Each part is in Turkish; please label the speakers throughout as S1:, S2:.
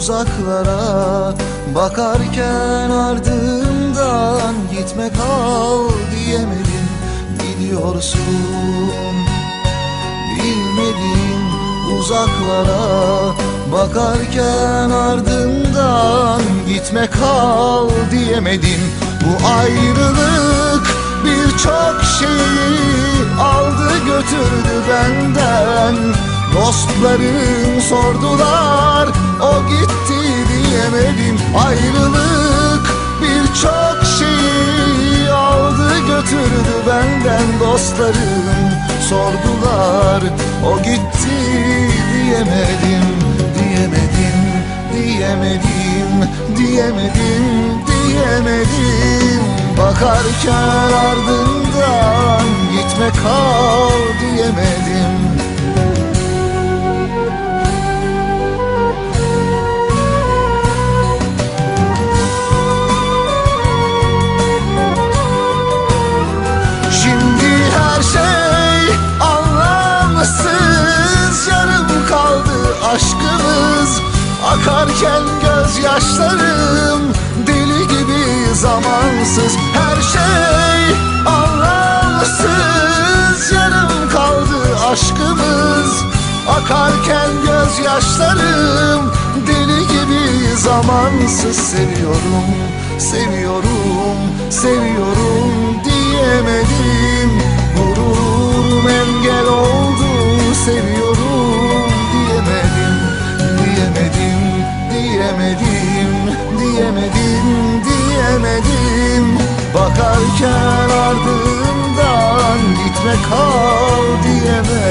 S1: uzaklara Bakarken ardından gitme kal diyemedim. Gidiyorsun bilmediğin uzaklara Bakarken ardından gitme kal diyemedim. Bu ayrılık birçok şeyi aldı götürdü benden. Dostlarım sordular o gitti diyemedim Ayrılık. Birçok şeyi aldı götürdü benden Dostlarım. Sordular o gitti diyemedim Diyemedim, diyemedim, diyemedim, diyemedim. Bakarken ardından gitme kal Akarken gözyaşlarım Deli gibi zamansız. Her şey anlamsız. Yarım kaldı aşkımız. Akarken gözyaşlarım Deli gibi zamansız. Seviyorum, seviyorum, seviyorum diyemedim diyemedim, diyemedim. Bakarken ardından gitme kal diyemedim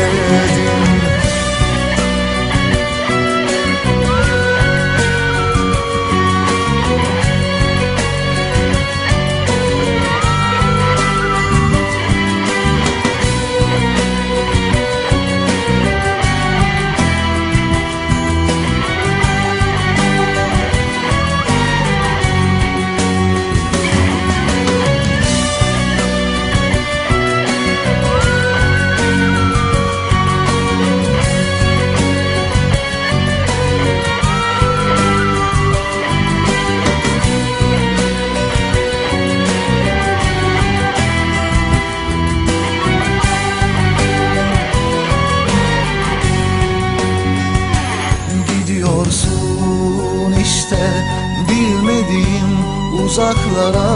S1: uzaklara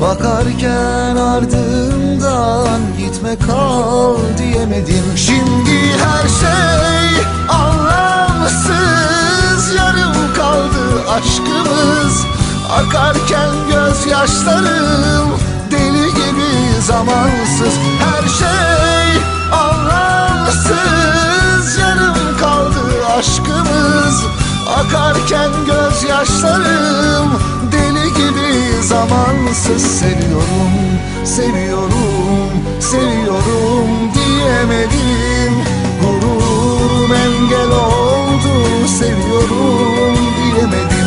S1: Bakarken ardından gitme kal diyemedim. Şimdi her şey anlamsız yarım kaldı aşkımız. Akarken gözyaşlarım deli gibi zamansız. Her şey anlamsız yarım kaldı aşkımız. Akarken gözyaşlarım zamansız Seviyorum, seviyorum, seviyorum diyemedim. Gururum engel oldu seviyorum diyemedim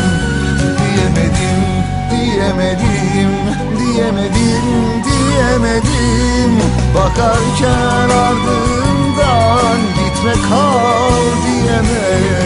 S1: Diyemedim, diyemedim, diyemedim, diyemedim. Bakarken ardından gitme kal diyemedim